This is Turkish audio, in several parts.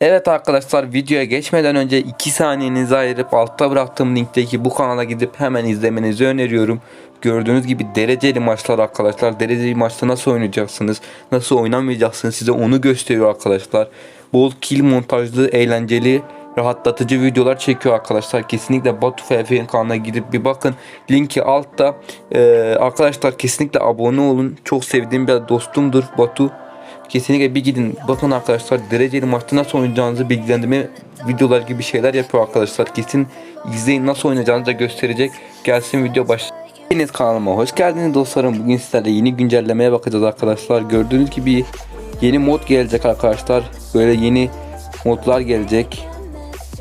Evet arkadaşlar videoya geçmeden önce 2 saniyenizi ayırıp altta bıraktığım linkteki bu kanala gidip hemen izlemenizi öneriyorum. Gördüğünüz gibi dereceli maçlar arkadaşlar. Dereceli maçta nasıl oynayacaksınız, nasıl oynamayacaksınız size onu gösteriyor arkadaşlar. Bol kill montajlı, eğlenceli, rahatlatıcı videolar çekiyor arkadaşlar. Kesinlikle Batu FF'nin kanalına gidip bir bakın. Linki altta. Ee, arkadaşlar kesinlikle abone olun. Çok sevdiğim bir dostumdur Batu. Kesinlikle bir gidin bakın arkadaşlar dereceli maçta nasıl oynayacağınızı bilgilendirme videolar gibi şeyler yapıyor arkadaşlar. Kesin izleyin nasıl oynayacağınızı da gösterecek. Gelsin video baş. Hepiniz kanalıma hoş geldiniz dostlarım. Bugün sizlerle yeni güncellemeye bakacağız arkadaşlar. Gördüğünüz gibi yeni mod gelecek arkadaşlar. Böyle yeni modlar gelecek.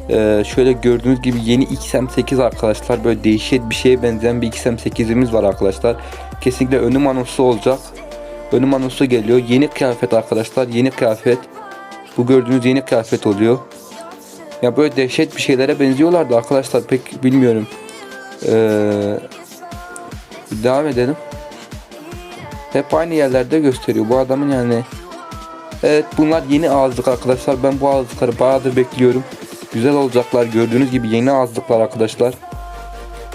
Ee, şöyle gördüğünüz gibi yeni XM8 arkadaşlar. Böyle değişik bir şeye benzeyen bir XM8'imiz var arkadaşlar. Kesinlikle önüm anonsu olacak. Önüm anonsu geliyor. Yeni kıyafet arkadaşlar. Yeni kıyafet. Bu gördüğünüz yeni kıyafet oluyor. Ya böyle dehşet bir şeylere benziyorlardı arkadaşlar. Pek bilmiyorum. Ee, devam edelim. Hep aynı yerlerde gösteriyor. Bu adamın yani. Evet bunlar yeni ağızlık arkadaşlar. Ben bu ağızlıkları bayağıdır bekliyorum. Güzel olacaklar. Gördüğünüz gibi yeni ağızlıklar arkadaşlar.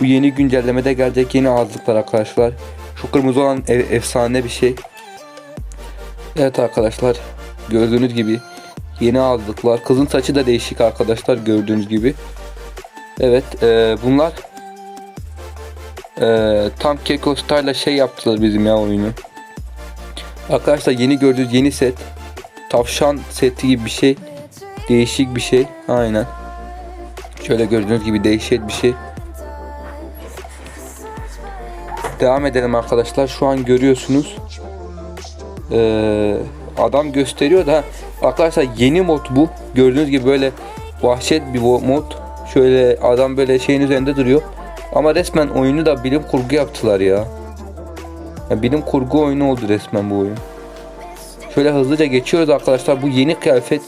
Bu yeni güncellemede gelecek yeni ağızlıklar arkadaşlar. Şu kırmızı olan e- efsane bir şey. Evet arkadaşlar gördüğünüz gibi yeni aldıklar. Kızın saçı da değişik arkadaşlar gördüğünüz gibi. Evet e, bunlar e, tam Keko Star'la şey yaptılar bizim ya oyunu. Arkadaşlar yeni gördüğünüz yeni set. Tavşan seti gibi bir şey. Değişik bir şey. Aynen. Şöyle gördüğünüz gibi değişik bir şey. Devam edelim arkadaşlar. Şu an görüyorsunuz. Ee, adam gösteriyor da arkadaşlar yeni mod bu. Gördüğünüz gibi böyle vahşet bir mod. Şöyle adam böyle şeyin üzerinde duruyor. Ama resmen oyunu da bilim kurgu yaptılar ya. ya bilim kurgu oyunu oldu resmen bu oyun. Şöyle hızlıca geçiyoruz arkadaşlar. Bu yeni kıyafet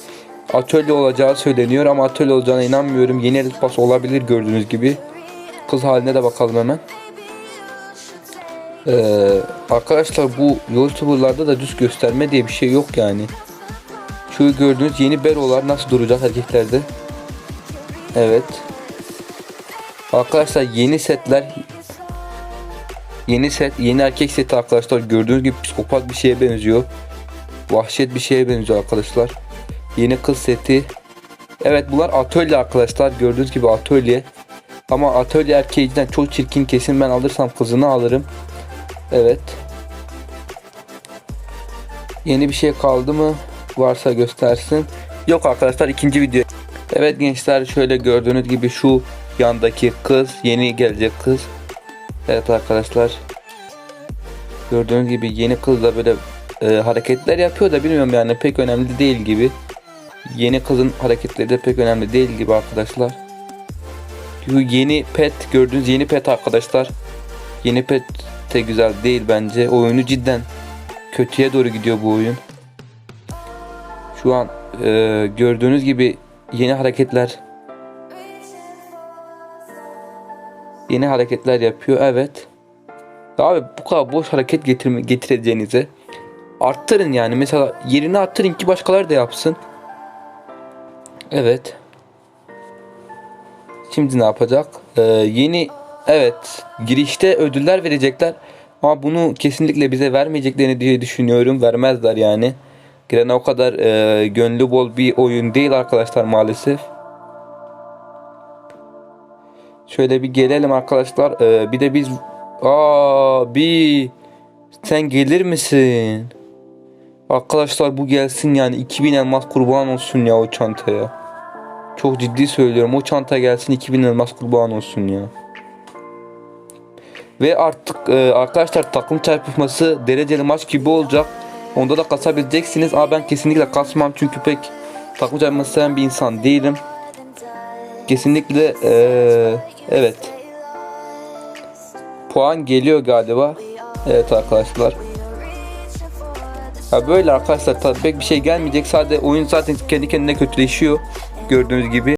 atölye olacağı söyleniyor ama atölye olacağına inanmıyorum. Yeni elit olabilir gördüğünüz gibi. Kız haline de bakalım hemen. Ee, arkadaşlar bu youtuberlarda da düz gösterme diye bir şey yok yani. Şu gördüğünüz yeni berolar nasıl duracak erkeklerde. Evet. Arkadaşlar yeni setler Yeni set, yeni erkek seti arkadaşlar gördüğünüz gibi psikopat bir şeye benziyor. Vahşet bir şeye benziyor arkadaşlar. Yeni kız seti. Evet bunlar atölye arkadaşlar. Gördüğünüz gibi atölye. Ama atölye erkeğinden çok çirkin kesin ben alırsam kızını alırım. Evet. Yeni bir şey kaldı mı? Varsa göstersin. Yok arkadaşlar ikinci video. Evet gençler şöyle gördüğünüz gibi şu yandaki kız yeni gelecek kız. Evet arkadaşlar. Gördüğünüz gibi yeni kız da böyle e, hareketler yapıyor da bilmiyorum yani pek önemli değil gibi. Yeni kızın hareketleri de pek önemli değil gibi arkadaşlar. Şu yeni pet gördüğünüz yeni pet arkadaşlar. Yeni pet de güzel değil bence. Oyunu cidden kötüye doğru gidiyor bu oyun. Şu an e, gördüğünüz gibi yeni hareketler yeni hareketler yapıyor. Evet. Abi bu kadar boş hareket getirme, getireceğinize arttırın yani. Mesela yerini arttırın ki başkaları da yapsın. Evet. Şimdi ne yapacak? Ee, yeni evet girişte ödüller verecekler. Ama bunu kesinlikle bize vermeyeceklerini diye düşünüyorum. Vermezler yani. Girene o kadar e, gönlü bol bir oyun değil arkadaşlar maalesef. Şöyle bir gelelim arkadaşlar. Ee, bir de biz abi sen gelir misin? Arkadaşlar bu gelsin yani 2000 elmas kurban olsun ya o çantaya. Çok ciddi söylüyorum o çanta gelsin 2000 elmas kurban olsun ya. Ve artık e, arkadaşlar takım çarpışması dereceli maç gibi olacak. Onda da kasabileceksiniz. Ama ben kesinlikle kasmam çünkü pek takım çarpışması seven bir insan değilim. Kesinlikle e, evet. Puan geliyor galiba. Evet arkadaşlar. Ya böyle arkadaşlar tabii pek bir şey gelmeyecek. Sadece oyun zaten kendi kendine kötüleşiyor. Gördüğünüz gibi.